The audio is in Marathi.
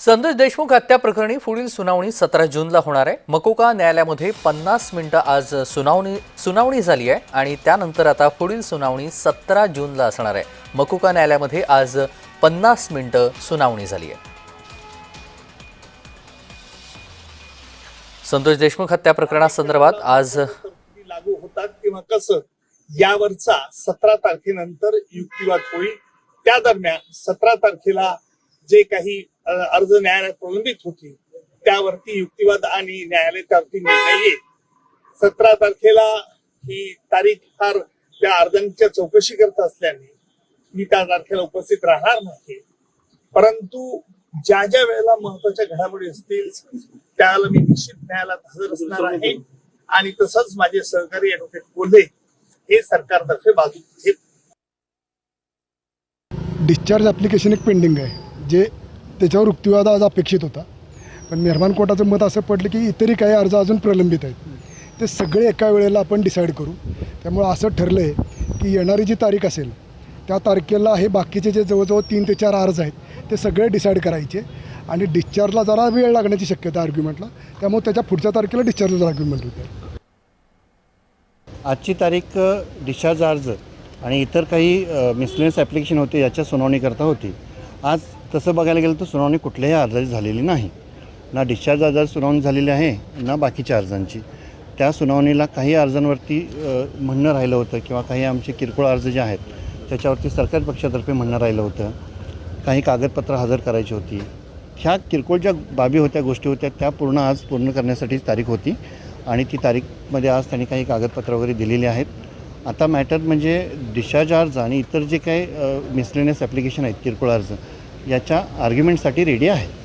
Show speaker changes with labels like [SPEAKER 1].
[SPEAKER 1] संदेश देशमुख हत्या प्रकरणी पुढील सुनावणी सतरा जूनला होणार आहे. मकोका न्यायालयामध्ये पन्नास मिनिटं आज सुनावणी सुनावणी झाली आहे आणि त्यानंतर आता पुढील सुनावणी सतरा जूनला असणार आहे. मकोका न्यायालयामध्ये आज पन्नास मिनिटं सुनावणी झाली आहे. संतोष देशमुख हत्या प्रकरणासंदर्भात आज
[SPEAKER 2] लागू होतात किंवा कसं यावरचा सतरा तारखेनंतर युक्तिवाद होईल. त्या दरम्यान सतरा तारखेला जे काही अर्ज न्यायालयात प्रलंबित होती. त्यावरती युक्तिवाद आणि न्यायालय त्यावरती निर्णय येईल. सतरा तारखेला ही तारीख फार त्या अर्जांच्या चौकशी करत असल्याने मी त्या तारखेला उपस्थित राहणार नाही. परंतु ज्या ज्या वेळेला महत्त्वाच्या घडामोडी असतील त्यावेळेला मी निश्चित न्यायालयात हजर असणार आहे. आणि तसंच माझे सहकारी ऍडव्होकेट कोल्हे हे सरकारतर्फे बाजू घेत
[SPEAKER 3] डिस्चार्ज ॲप्लिकेशन एक पेंडिंग आहे जे त्याच्यावर युक्तिवाद आज अपेक्षित होता. पण निर्माण कोर्टाचं मत असं पडलं की इतरही काही अर्ज अजून प्रलंबित आहेत. ते सगळे एका वेळेला आपण डिसाईड करू. त्यामुळं असं ठरलं आहे की येणारी जी तारीख असेल त्या तारखेला हे बाकीचे जे जवळजवळ तीन ते चार अर्ज आहेत ते सगळे डिसाईड करायचे आणि डिस्चार्जला जरा वेळ लागण्याची शक्यता आर्ग्युमेंटला त्यामुळे त्याच्या पुढच्या तारखेला डिस्चार्जला आर्ग्युमेंट होते
[SPEAKER 4] आजची तारीख डिस्चार्ज अर्ज आणि इतर काही मिसलेन्स ॲप्लिकेशन होते याच्या सुनावणीकरता होती. आज तसं बघायला गेलं तर सुनावणी कुठल्याही अर्जाची झालेली नाही. ना डिस्चार्ज अर्जाची सुनावणी झालेली आहे ना बाकीच्या अर्जांची त्या सुनावणीला काही अर्जांवरती म्हणणं राहिलं होतं किंवा काही आमचे किरकोळ अर्ज जे आहेत त्याच्यावरती सरकारी पक्षातर्फे म्हणणं राहिलं होतं. काही कागदपत्र हजर करायची होती. ह्या किरकोळ ज्या बाबी होत्या गोष्टी होत्या त्या पूर्ण आज पूर्ण करण्यासाठी तारीख होती. आणि ती तारीखमध्ये आज त्यांनी काही कागदपत्र वगैरे दिलेली आहेत. आता मॅटर म्हणजे डिस्चार्ज अर्ज आणि इतर जे काही मिसलेनियस ॲप्लिकेशन आहेत किरकोळ अर्ज याच्या आर्ग्युमेंटसाठी रेडी आहे.